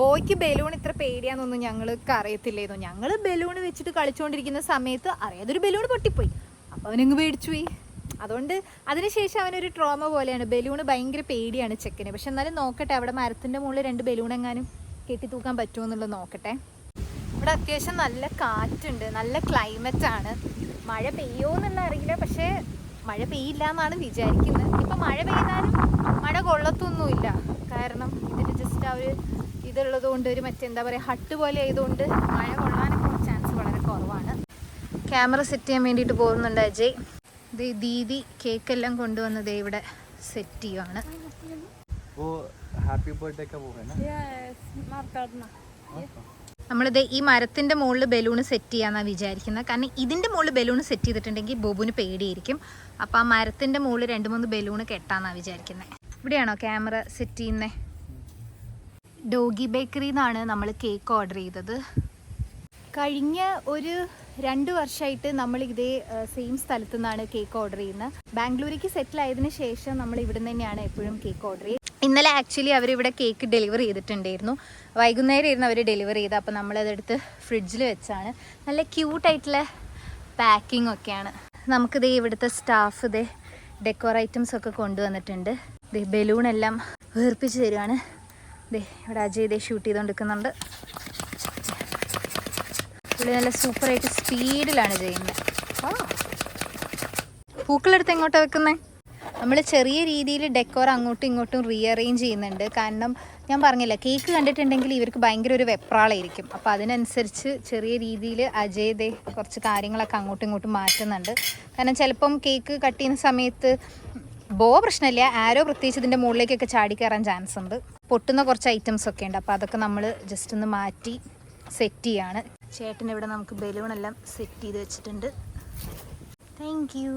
ബോയ്ക്ക് ബലൂൺ ഇത്ര പേടിയാന്നൊന്നും ഞങ്ങൾക്ക് അറിയത്തില്ലായിരുന്നു. ഞങ്ങൾ ബലൂൺ വെച്ചിട്ട് കളിച്ചുകൊണ്ടിരിക്കുന്ന സമയത്ത് അറിയാതൊരു ബലൂൺ പൊട്ടിപ്പോയി. അപ്പൊ അവനങ്ങ് പേടിച്ചു പോയി അതുകൊണ്ട് അതിനുശേഷം അവനൊരു ട്രോമ പോലെയാണ്. ബലൂൺ ഭയങ്കര പേടിയാണ് ചെക്കന്. പക്ഷെ എന്നാലും നോക്കട്ടെ അവിടെ മരത്തിന്റെ മുകളിൽ രണ്ട് ബലൂൺ എങ്ങാനും കെട്ടി തൂക്കാൻ പറ്റുമോ എന്നുള്ളത് നോക്കട്ടെ. ഇവിടെ അത്യാവശ്യം നല്ല കാറ്റുണ്ട്. നല്ല ക്ലൈമറ്റ് ആണ്. മഴ പെയ്യോ എന്നുള്ള അറിയില്ല. പക്ഷേ മഴ പെയ്യില്ല എന്നാണ് വിചാരിക്കുന്നത്. ഇപ്പം മഴ പെയ്താലും മഴ കൊള്ളത്തൊന്നുമില്ല. കാരണം ഇതിന് ജസ്റ്റ് ആ ഒരു ഇതുള്ളത് കൊണ്ട് ഒരു മറ്റെന്താ പറയുക ഹട്ട് പോലെ ആയതുകൊണ്ട് മഴ കൊള്ളാനൊക്കെ ചാൻസ് വളരെ കുറവാണ്. ക്യാമറ സെറ്റ് ചെയ്യാൻ വേണ്ടിയിട്ട് പോകുന്നുണ്ട് അജയ്. ദേ ദീദി കേക്കെല്ലാം കൊണ്ടുവന്നത് ദേ ഇവിടെ സെറ്റ് ചെയ്യുവാണ്. നമ്മളിത് ഈ മരത്തിന്റെ മുകളിൽ ബലൂൺ സെറ്റ് ചെയ്യാന്നാണ് വിചാരിക്കുന്നത്. കാരണം ഇതിന്റെ മുകളിൽ ബലൂൺ സെറ്റ് ചെയ്തിട്ടുണ്ടെങ്കിൽ ബോബുന് പേടിയിരിക്കും അപ്പോൾ ആ മരത്തിന്റെ മുകളിൽ രണ്ട് മൂന്ന് ബലൂൺ കെട്ടാന്നാണ് വിചാരിക്കുന്നത് ഇവിടെയാണോ ക്യാമറ സെറ്റ് ചെയ്യുന്നേ? ഡോഗി ബേക്കറിയിൽ നിന്നാണ് നമ്മൾ കേക്ക് ഓർഡർ ചെയ്തത്. കഴിഞ്ഞ ഒരു രണ്ട് വർഷമായിട്ട് നമ്മൾ ഇതേ സെയിം സ്ഥലത്തു നിന്നാണ് കേക്ക് ഓർഡർ ചെയ്യുന്നത്. ബാംഗ്ലൂരിക്ക് സെറ്റിൽ ആയതിനു ശേഷം നമ്മൾ ഇവിടെ തന്നെയാണ് എപ്പോഴും കേക്ക് ഓർഡർ ചെയ്യുന്നത്. ഇന്നലെ ആക്ച്വലി അവരിവിടെ കേക്ക് ഡെലിവർ ചെയ്തിട്ടുണ്ടായിരുന്നു. വൈകുന്നേരം ഇരുന്ന് അവർ ഡെലിവറി ചെയ്ത് അപ്പോൾ നമ്മളതെടുത്ത് ഫ്രിഡ്ജിൽ വെച്ചാണ്. നല്ല ക്യൂട്ടായിട്ടുള്ള പാക്കിംഗ് ഒക്കെയാണ്. നമുക്കിത് ഇവിടുത്തെ സ്റ്റാഫ് ഇതേ ഡെക്കോർ ഐറ്റംസ് ഒക്കെ കൊണ്ടുവന്നിട്ടുണ്ട്. ഇതേ ബലൂൺ എല്ലാം വീർപ്പിച്ച് തരുവാണ്. ഇതേ ഇവിടെ അജയ് ഇതേ ഷൂട്ട് ചെയ്തുകൊണ്ടിരിക്കുന്നുണ്ട് പുള്ളി നല്ല സൂപ്പറായിട്ട് സ്പീഡിലാണ് ചെയ്യുന്നത്. പൂക്കളെടുത്ത് എങ്ങോട്ട് വെക്കുന്നത് നമ്മൾ ചെറിയ രീതിയിൽ ഡെക്കോർ അങ്ങോട്ടും ഇങ്ങോട്ടും റീഅറേഞ്ച് ചെയ്യുന്നുണ്ട്. കാരണം ഞാൻ പറഞ്ഞില്ല കേക്ക് കണ്ടിട്ടുണ്ടെങ്കിൽ ഇവർക്ക് ഭയങ്കര ഒരു വെപ്രാളായിരിക്കും. അപ്പോൾ അതിനനുസരിച്ച് ചെറിയ രീതിയിൽ അജയ് ദേ കുറച്ച് കാര്യങ്ങളൊക്കെ അങ്ങോട്ടും ഇങ്ങോട്ടും മാറ്റുന്നുണ്ട്. കാരണം ചിലപ്പം കേക്ക് കട്ട് ചെയ്യുന്ന സമയത്ത് ബോ പ്രശ്നമില്ല ആരോ പ്രത്യേകിച്ച് ഇതിന്റെ മുകളിലേക്കൊക്കെ ചാടി കയറാൻ ചാൻസ് ഉണ്ട്. പൊട്ടുന്ന കുറച്ച് ഐറ്റംസ് ഒക്കെ ഉണ്ട്. അപ്പോൾ അതൊക്കെ നമ്മൾ ജസ്റ്റ് ഒന്ന് മാറ്റി സെറ്റ് ചെയ്യാണ്. ചേട്ടൻ ഇവിടെ നമുക്ക് ബലൂൺ എല്ലാം സെറ്റ് ചെയ്ത് വെച്ചിട്ടുണ്ട്. താങ്ക് യു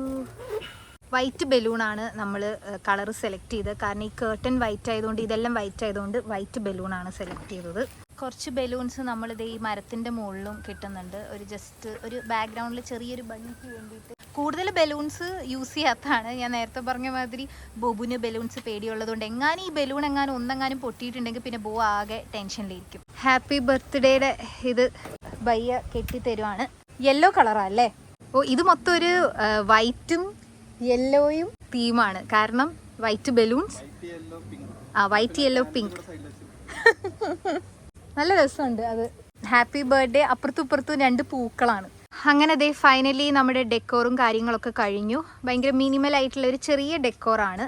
വൈറ്റ് ബലൂണാണ് നമ്മൾ കളർ സെലക്ട് ചെയ്തത്. കാരണം ഈ കേർട്ടൻ വൈറ്റ് ആയതുകൊണ്ട് ഇതെല്ലാം വൈറ്റ് ആയതുകൊണ്ട് വൈറ്റ് ബലൂണാണ് സെലക്ട് ചെയ്തത്. കുറച്ച് ബലൂൺസ് നമ്മൾ ഇത് ഈ മരത്തിന്റെ മുകളിലും കിട്ടുന്നുണ്ട്. ഒരു ജസ്റ്റ് ഒരു ബാക്ക്ഗ്രൗണ്ടിൽ ചെറിയൊരു ഭംഗിക്ക് വേണ്ടിയിട്ട്. കൂടുതൽ ബലൂൺസ് യൂസ് ചെയ്യാത്തതാണ്. ഞാൻ നേരത്തെ പറഞ്ഞ മാതിരി ബൊബുന് ബലൂൺസ് പേടിയുള്ളതുകൊണ്ട് എങ്ങാനും ഈ ബലൂൺ എങ്ങാനും ഒന്നെങ്ങാനും പൊട്ടിയിട്ടുണ്ടെങ്കിൽ പിന്നെ ബോ ആകെ ടെൻഷനിലിരിക്കും ഹാപ്പി ബർത്ത്ഡേയുടെ ഇത്. ബയ്യ കെട്ടിത്തരുവാണ് യെല്ലോ കളറാ അല്ലേ? ഓ ഇത് മൊത്തം ഒരു വൈറ്റും യെല്ലോയും തീമാണ് കാരണം വൈറ്റ് ബലൂൺസ് ആ വൈറ്റ് യെല്ലോ പിങ്ക് നല്ല രസമുണ്ട് അത്. ഹാപ്പി ബർത്ത്ഡേ അപ്പുറത്തും ഇപ്പുറത്തും രണ്ട് പൂക്കളാണ്. അങ്ങനെ ദേ ഫൈനലി നമ്മുടെ ഡെക്കോറും കാര്യങ്ങളൊക്കെ കഴിഞ്ഞു. ഭയങ്കര മിനിമൽ ആയിട്ടുള്ള ഒരു ചെറിയ ഡെക്കോറാണ്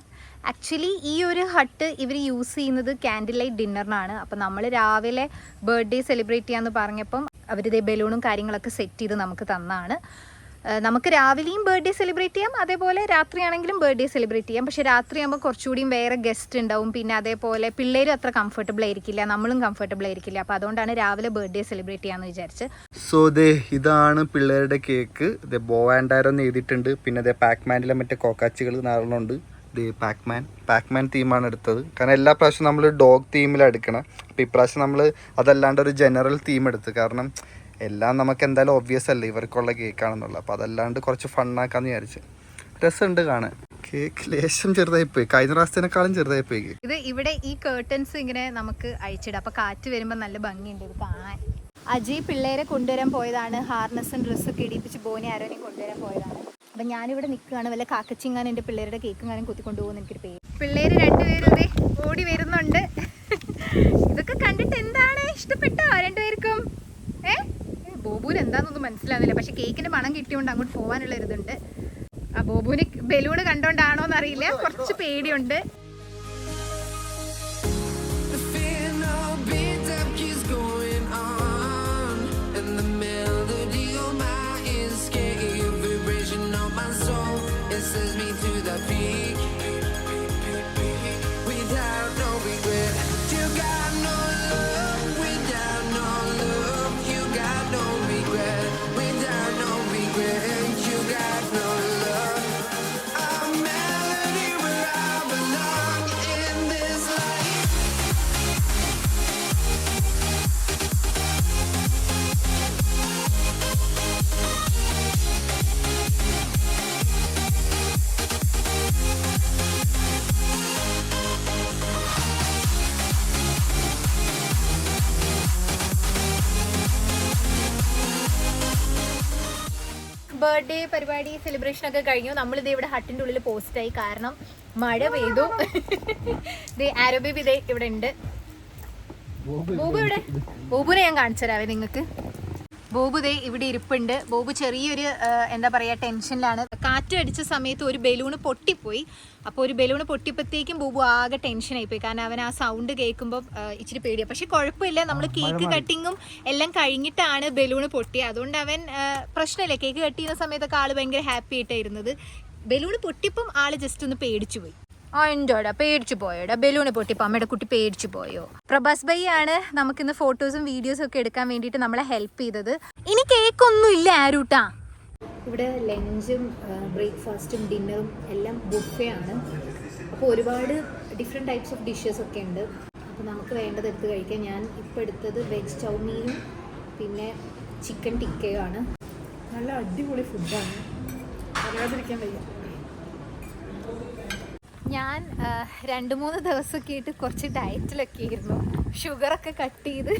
ആക്ച്വലി ഈ ഒരു ഹട്ട് ഇവർ യൂസ് ചെയ്യുന്നത് ക്യാൻഡിൽ ലൈറ്റ് ഡിന്നറിനാണ് അപ്പം നമ്മൾ രാവിലെ ബർത്ത്ഡേ സെലിബ്രേറ്റ് ചെയ്യാമെന്ന് പറഞ്ഞപ്പം അവരിതേ ബലൂണും കാര്യങ്ങളൊക്കെ സെറ്റ് ചെയ്ത് നമുക്ക് തന്നാണ്. നമുക്ക് രാവിലെയും ബർത്ത്ഡേ സെലിബ്രേറ്റ് ചെയ്യാം. അതേപോലെ രാത്രിയാണെങ്കിലും ബർത്ത്ഡേ സെലിബ്രേറ്റ് ചെയ്യാം. പക്ഷേ രാത്രിയാകുമ്പോൾ കുറച്ചുകൂടിയും വേറെ ഗസ്റ്റ് ഉണ്ടാവും. പിന്നെ അതേപോലെ പിള്ളേരും അത്ര കംഫർട്ടബിൾ ആയിരിക്കില്ല. നമ്മളും കംഫർട്ടബിൾ ആയിരിക്കില്ല. അപ്പോൾ അതുകൊണ്ടാണ് രാവിലെ ബർത്ത്ഡേ സെലിബ്രേറ്റ് ചെയ്യാമെന്ന് വിചാരിച്ച് സോ ദേ ഇതാണ് പിള്ളേരുടെ cake they bow and arrow എഴുതിയിട്ടുണ്ട്. പിന്നെ ദേ പാക്മാൻഡിലെ മറ്റേ കോക്കാച്ചികൾ നാലെണ്ണമുണ്ട് പാക്മാൻ പാക്മാൻ തീമാണ് എടുത്തത്. കാരണം എല്ലാ പ്രാവശ്യവും നമ്മൾ ഡോഗ് തീമിലാണ് എടുക്കണം. അപ്പോൾ ഇപ്രാവശ്യം നമ്മൾ അതല്ലാണ്ട് ഒരു ജനറൽ തീം എടുത്ത്. കാരണം എല്ലാം നമുക്ക് എന്തായാലും ഒബ്വിയസ് അല്ലേ ഇവർക്കുള്ള കേക്കാണെന്നുള്ളത് അപ്പോൾ അതല്ലാണ്ട് കുറച്ച് ഫണ്ണാക്കാന്ന് വിചാരിച്ച്. രസമുണ്ട് കാണാൻ. കേക്ക് ലേശം ചെറുതായി പോയി. കഴിഞ്ഞ പ്രാവശ്യത്തിനേക്കാളും ചെറുതായി പോയി ഇത് ഇവിടെ ഈ കേർട്ടൻസ് ഇങ്ങനെ നമുക്ക് അഴിച്ചിടാം അപ്പോൾ കാറ്റ് വരുമ്പോൾ നല്ല ഭംഗിയുണ്ട് ഇത് കാണാൻ. അജയ് പിള്ളേരെ കൊണ്ടുവരാൻ പോയതാണ്. ഹാർനസും ഡ്രസ്സൊക്കെ ഇടിപ്പിച്ച് ബോനെ ആരോനെയും കൊണ്ടുവരാൻ പോയതാണ്. അപ്പം ഞാനിവിടെ നിൽക്കുകയാണ്. വല്ല കാക്കച്ചിങ്ങാനും എന്റെ പിള്ളേരുടെ കേക്കും കാനും കുത്തിക്കൊണ്ടു പോകുന്ന എനിക്കൊരു പേര് പിള്ളേര് രണ്ടുപേരും ദേ ഓടി വരുന്നുണ്ട്. ഇതൊക്കെ കണ്ടിട്ട് എന്താണ്? ഇഷ്ടപ്പെട്ടോ രണ്ടുപേർക്കും? ഏ? ബോബുവിന് എന്താണെന്നൊന്നും മനസ്സിലാവുന്നില്ല. പക്ഷെ കേക്കിന്റെ മണം കിട്ടിയോണ്ട് അങ്ങോട്ട് പോകാനുള്ള ഒരു ഇതുണ്ട് ആ ബോബുവിന് ബലൂണ് കണ്ടോണ്ടാണോന്നറിയില്ല. കുറച്ച് പേടിയുണ്ട്. ബർത്ത്ഡേ പരിപാടി സെലിബ്രേഷൻ ഒക്കെ കഴിഞ്ഞു. നമ്മളിത് ഇവിടെ ഹട്ടിന്റെ ഉള്ളിൽ പോസ്റ്റ് ആയി. കാരണം മഴ പെയ്തു. ദേ ആരോ ബേബി ഇതേ ഇവിടെ ഉണ്ട്. ബോബു ഇവിടെ ബോബുനെ ഞാൻ കാണിച്ചു തരാവേ നിങ്ങൾക്ക്. ബോബു ദേ ഇവിടെ ഇരിപ്പുണ്ട്. ബോബു ചെറിയൊരു എന്താ പറയുക ടെൻഷനിലാണ്. കാറ്റ് അടിച്ച സമയത്ത് ഒരു ബലൂണ് പൊട്ടിപ്പോയി. അപ്പോൾ ഒരു ബലൂണ് പൊട്ടിയപ്പോഴത്തേക്കും ബോബു ആകെ ടെൻഷനായി പോയി കാരണം അവൻ ആ സൗണ്ട് കേൾക്കുമ്പോൾ ഇച്ചിരി പേടിയാണ് പക്ഷെ കുഴപ്പമില്ല. നമ്മൾ കേക്ക് കട്ടിങ്ങും എല്ലാം കഴിഞ്ഞിട്ടാണ് ബലൂണ് പൊട്ടിയത് അതുകൊണ്ട് അവൻ പ്രശ്നമില്ല. കേക്ക് കട്ട് ചെയ്യുന്ന സമയത്തൊക്കെ ആൾ ഭയങ്കര ഹാപ്പി ആയിട്ടായിരുന്നത് ബലൂണ് പൊട്ടിയപ്പം ആൾ ജസ്റ്റ് ഒന്ന് പേടിച്ചു പോയി. എന്തോടാ പേടിച്ചു പോയോടാ. ബലൂണ് പൊട്ടിപ്പോ അമ്മയുടെ കുട്ടി പേടിച്ചു പോയോ. പ്രഭാസ് ബൈ ആണ് നമുക്കിന്ന് ഫോട്ടോസും വീഡിയോസും ഒക്കെ എടുക്കാൻ വേണ്ടിയിട്ട് നമ്മളെ ഹെൽപ്പ് ചെയ്തത്. ഇനി കേക്കൊന്നും ഇല്ല ആരൂട്ടാ? ഇവിടെ ലഞ്ചും ബ്രേക്ക്ഫാസ്റ്റും ഡിന്നറും എല്ലാം ബുഫേ ആണ് അപ്പോൾ ഒരുപാട് ഡിഫറെന്റ് ടൈപ്സ് ഓഫ് ഡിഷസ് ഒക്കെ ഉണ്ട്. അപ്പോൾ നമുക്ക് വേണ്ടത് എടുത്ത് കഴിക്കാം. ഞാൻ ഇപ്പോൾ എടുത്തത് വെജ് ചൗമീനും പിന്നെ ചിക്കൻ ടിക്കയും ആണ്. നല്ല അടിപൊളി ഫുഡാണ് അറിയാതിരിക്കാൻ വയ്യ. ഞാൻ രണ്ട് മൂന്ന് ദിവസമൊക്കെ ആയിട്ട് കുറച്ച് ഡയറ്റിലൊക്കെ ആയിരുന്നു. ഷുഗറൊക്കെ കട്ട് ചെയ്ത്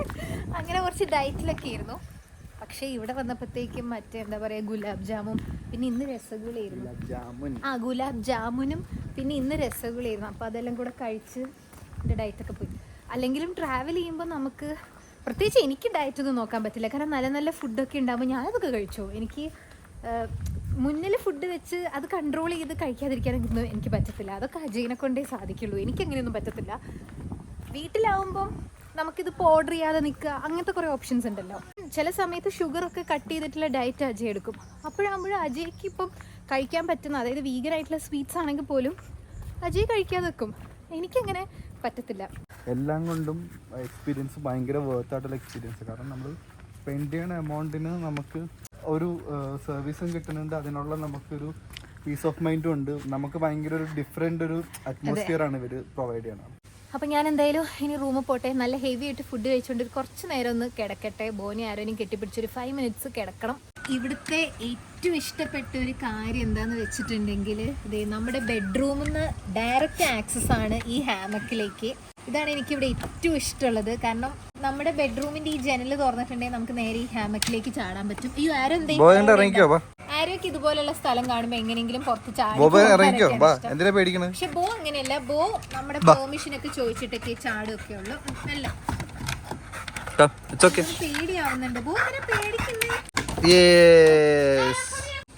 അങ്ങനെ കുറച്ച് ഡയറ്റിലൊക്കെ ആയിരുന്നു. പക്ഷേ ഇവിടെ വന്നപ്പോഴത്തേക്കും മറ്റേ എന്താ പറയുക ഗുലാബ് ജാമുൻ പിന്നെ ഇന്ന് രസഗുളയായിരുന്നു. ആ ഗുലാബ് ജാമുനും പിന്നെ ഇന്ന് രസഗുളയായിരുന്നു. അപ്പോൾ അതെല്ലാം കൂടെ കഴിച്ച് എന്റെ ഡയറ്റൊക്കെ പോയി. അല്ലെങ്കിലും ട്രാവൽ ചെയ്യുമ്പോൾ നമുക്ക് പ്രത്യേകിച്ച് എനിക്ക് ഡയറ്റൊന്നും നോക്കാൻ പറ്റില്ല. കാരണം നല്ല നല്ല ഫുഡൊക്കെ ഉണ്ടാകുമ്പോൾ ഞാനതൊക്കെ കഴിച്ചു എനിക്ക് മുന്നിൽ ഫുഡ് വെച്ച് അത് കൺട്രോൾ ചെയ്ത് കഴിക്കാതിരിക്കാനൊന്നും എനിക്ക് പറ്റത്തില്ല. അതൊക്കെ അജയിനെ കൊണ്ടേ സാധിക്കുള്ളൂ. എനിക്ക് അങ്ങനെയൊന്നും പറ്റത്തില്ല. വീട്ടിലാവുമ്പം നമുക്കിതിപ്പോൾ ഓർഡർ ചെയ്യാതെ നിൽക്കുക അങ്ങനത്തെ കുറേ ഓപ്ഷൻസ് ഉണ്ടല്ലോ. ചില സമയത്ത് ഷുഗർ ഒക്കെ കട്ട് ചെയ്തിട്ടുള്ള ഡയറ്റ് അജയ് എടുക്കും. അപ്പോഴാകുമ്പോഴും അജയ്ക്ക് ഇപ്പം കഴിക്കാൻ പറ്റുന്ന അതായത് വീഗൻ ആയിട്ടുള്ള സ്വീറ്റ്സ് ആണെങ്കിൽ പോലും അജയ് കഴിക്കാതെ വെക്കും എനിക്കങ്ങനെ പറ്റത്തില്ല. എല്ലാം കൊണ്ടും എക്സ്പീരിയൻസ് ഭയങ്കര വേർത്ത് ആയിട്ടുള്ള എക്സ്പീരിയൻസ് കാരണം നമ്മൾ സ്പെൻഡ് ചെയ്യുന്ന എമൗണ്ടിന് നമുക്ക് ഒരു സർവീസും കിട്ടുന്നുണ്ട്. അതിനുള്ള നമുക്കൊരു പീസ് ഓഫ് മൈൻഡും ഉണ്ട്. നമുക്ക് ഭയങ്കര ഒരു ഡിഫറെന്റ് ഒരു അറ്റ്മോസ്ഫിയർ ആണ് ഇവർ പ്രൊവൈഡ് ചെയ്യണം അപ്പം ഞാൻ എന്തായാലും ഇനി റൂമിൽ പോട്ടെ. നല്ല ഹെവി ആയിട്ട് ഫുഡ് കഴിച്ചോണ്ട് കുറച്ച് നേരം ഒന്ന് കിടക്കട്ടെ. ബോനി ആരോനും കെട്ടിപ്പിടിച്ചൊരു ഫൈവ് മിനിറ്റ്സ് കിടക്കണം. ഇവിടുത്തെ ഏറ്റവും ഇഷ്ടപ്പെട്ട ഒരു കാര്യം എന്താന്ന് വെച്ചിട്ടുണ്ടെങ്കിൽ നമ്മുടെ ബെഡ്റൂമിൽ നിന്ന് ഡയറക്റ്റ് ആക്സസ് ആണ് ഈ ഹാമക്കിലേക്ക് ഇതാണ് എനിക്കിവിടെ ഏറ്റവും ഇഷ്ടമുള്ളത്. കാരണം നമ്മുടെ ബെഡ്റൂമിന്റെ ഈ ജനൽ തുറന്നിട്ടുണ്ടെങ്കിൽ നമുക്ക് നേരെ ഈ ഹാമക്കിലേക്ക് ചാടാൻ പറ്റും. അയ്യോ ആരോ എന്തെങ്കിലും ആരൊക്കെ ഇതുപോലുള്ള സ്ഥലം കാണുമ്പോ എങ്ങനെയെങ്കിലും പുറത്ത് ചാടി പക്ഷെ ബോ അങ്ങനെയല്ല. ബോ നമ്മുടെ പെർമിഷൻ ഒക്കെ ചോദിച്ചിട്ടൊക്കെ ചാടുമൊക്കെ ഉള്ളു. അല്ല. പേടിയാവുന്നുണ്ട്. ബോ അങ്ങനെ പേടിക്കുന്നേ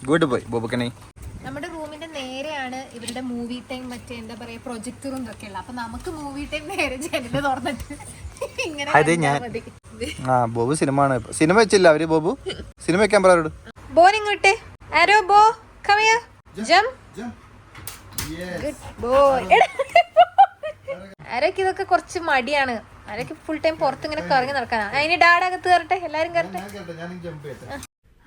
ഗുഡ് ബോയ് ബോബക്കനെ നമ്മുടെ റൂമിന്റെ നേരെയാണ് ഇവരുടെ മൂവി ടൈം മറ്റേ എന്താ പറയാ പ്രൊജക്ടറും ഇതൊക്കെ ഉള്ള. അപ്പൊ നമുക്ക് മൂവി ടൈം നേരെ ജനൽ തുറന്നിട്ട് ഇങ്ങനെ അത് കണ്ടാ ഞാൻ- ആ ബോബു സിനിമ ആണ് സിനിമ വെച്ചില്ല അവർ ബോബു. സിനിമ വെക്കാൻ പറയോട് ബോൻ ഇങ്ങോട്ട്. ആരോ ബോ കമയ ജം ഗുഡ് ബോയ് ആരൊക്കെ ഇതൊക്കെ കുറച്ച് മടിയാണ്. ആരൊക്കെ ഫുൾ ടൈം പുറത്ത് ഇങ്ങനെ കറങ്ങി നടക്കാനാ? അതിന് ഡാഡകത്ത് കയറട്ടെ? എല്ലാരും കയറട്ടെ?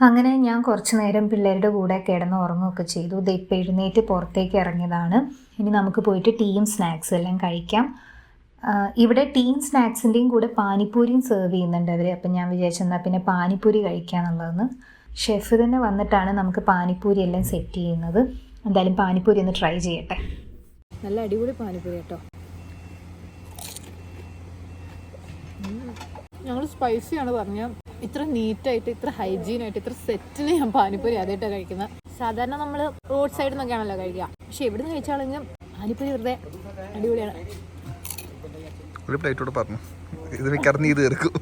അങ്ങനെ ഞാൻ കുറച്ച് നേരം പിള്ളേരുടെ കൂടെ കിടന്ന് ഉറങ്ങുകയൊക്കെ ചെയ്തു. ഇത് ഇപ്പം എഴുന്നേറ്റ് പുറത്തേക്ക് ഇറങ്ങിയതാണ്. ഇനി നമുക്ക് പോയിട്ട് ടീയും സ്നാക്സ് എല്ലാം കഴിക്കാം. ഇവിടെ ടീയും സ്നാക്സിന്റെയും കൂടെ പാനിപ്പൂരിയും സെർവ് ചെയ്യുന്നുണ്ട് അവർ അപ്പം ഞാൻ വിചാരിച്ചെന്നാൽ പിന്നെ പാനിപ്പൂരി കഴിക്കാന്നുള്ളതെന്ന്. ഷെഫ് തന്നെ വന്നിട്ടാണ് നമുക്ക് പാനിപ്പൂരി എല്ലാം സെറ്റ് ചെയ്യുന്നത്. എന്തായാലും പാനിപ്പൂരി ഒന്ന് ട്രൈ ചെയ്യട്ടെ. നല്ല അടിപൊളി പാനിപ്പൂരി കേട്ടോ. ഞങ്ങൾ സ്പൈസിയാണ് പറഞ്ഞ. ഇത്ര നീറ്റായിട്ട് ഇത്ര ഹൈജീൻ ആയിട്ട് ഇത്ര സെറ്റിൽ ഞാൻ പാനിപ്പൂരി ആദ്യമായിട്ടാണ് കഴിക്കുന്നത് സാധാരണ നമ്മൾ റോഡ് സൈഡിൽ നിന്നൊക്കെയാണല്ലോ കഴിക്കുക പക്ഷെ എവിടെ നിന്ന് കഴിച്ചാണെങ്കിലും പാനിപ്പൂരി വെറുതെ അടിപൊളിയാണ്. ഒരു പ്ലേറ്റോട് പറഞ്ഞു. ഇത് മിക്കവാറും നീ തീർക്കും.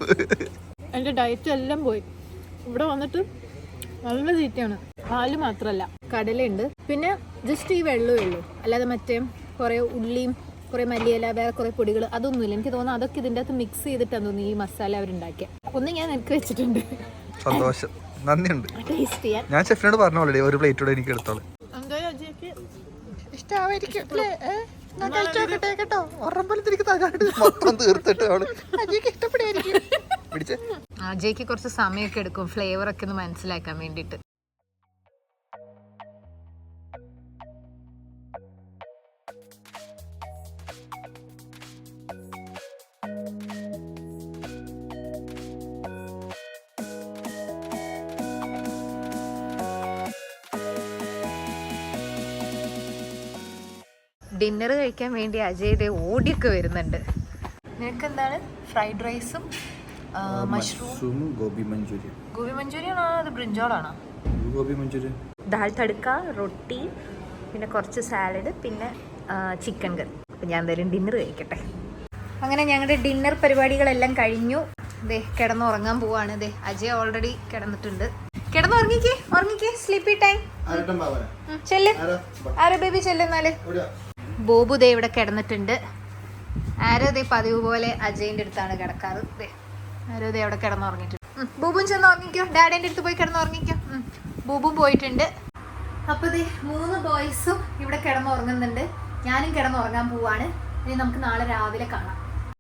എന്റെ ഡയറ്റ് എല്ലാം പോയി. ഇവിടെ വന്നിട്ട് നല്ല തീറ്റയാണ് പാൽ മാത്രമല്ല കടലയുണ്ട്. പിന്നെ ജസ്റ്റ് ഈ വെള്ളമേ ഉള്ളൂ. അല്ലാതെ മറ്റേ കുറേ ഉള്ളിയും കുറേ മല്ലിയില വേറെ കുറേ പൊടികൾ അതൊന്നുമില്ല. എനിക്ക് തോന്നുന്നു അതൊക്കെ ഇതിന്റെ അകത്ത് മിക്സ് ചെയ്തിട്ടാണ് തോന്നുന്നു ഈ മസാല അവരുണ്ടാക്കിയ. ഒന്ന് ഞാൻ നിനക്ക് വെച്ചിട്ടുണ്ട്. സന്തോഷം. നന്ദിയുണ്ട്. ടേസ്റ്റ് ചെയ്യാൻ. ഞാൻ ഷെഫിനോട് പറഞ്ഞു ഓൾറെഡി ഒരു പ്ലേറ്റോടെ എനിക്ക് എടുത്തോളൂ. മൊത്തം തീർത്തിട്ട് അവൾ അജയ്ക്ക് കുറച്ച് സമയമൊക്കെ എടുക്കും. ഫ്ലേവർ ഒക്കെ ഒന്ന് മനസ്സിലാക്കാൻ വേണ്ടിയിട്ട്. ഡിന്നർ കഴിക്കാൻ വേണ്ടി അജയ് ദേ ഓടിയൊക്കെ വരുന്നുണ്ട്. നിനക്ക് എന്താണ് ഫ്രൈഡ് റൈസും mushroom? Gobi manchurian gobi manchurian ആണോ അത് ബ്രിഞ്ചോളാണോ ഗോബി മഞ്ചൂരിയൻ ദാൽ തടുക്ക റൊട്ടി പിന്നെ കുറച്ച് സാലഡ് പിന്നെ ചിക്കൻ കറി. അപ്പം ഞാൻ എന്തായാലും ഡിന്നർ കഴിക്കട്ടെ. അങ്ങനെ ഞങ്ങളുടെ ഡിന്നർ പരിപാടികളെല്ലാം കഴിഞ്ഞു. ദേ കിടന്നുറങ്ങാൻ പോവാണ്. ദേ അജയ് ഓൾറെഡി കിടന്നിട്ടുണ്ട്. കിടന്നുറങ്ങിക്കേ ഉറങ്ങിക്കേ. സ്ലീപ്പി ടൈം ചെല്ല്. ആരോ? ബേബി ചെല്ലുന്നാൽ ബോബു ദേ ഇവിടെ കിടന്നിട്ടുണ്ട്. ആരോ ദേ പതിവ് പോലെ അജയിന്റെ അടുത്താണ് കിടക്കാറ്. ദേ ആരോ ദേ അവിടെ കിടന്നുറങ്ങിയിട്ടുണ്ട്. ബൂബും ചെന്ന് ഉറങ്ങിക്കോ. ഡാഡിന്റെ അടുത്ത് പോയി കിടന്നുറങ്ങിക്കോ ബൂബും പോയിട്ടുണ്ട്. അപ്പൊ ദേ മൂന്ന് ബോയ്സും ഇവിടെ കിടന്നുറങ്ങുന്നുണ്ട്. ഞാനും കിടന്നുറങ്ങാൻ പോവാണ്. ഇനി നമുക്ക് നാളെ രാവിലെ കാണാം.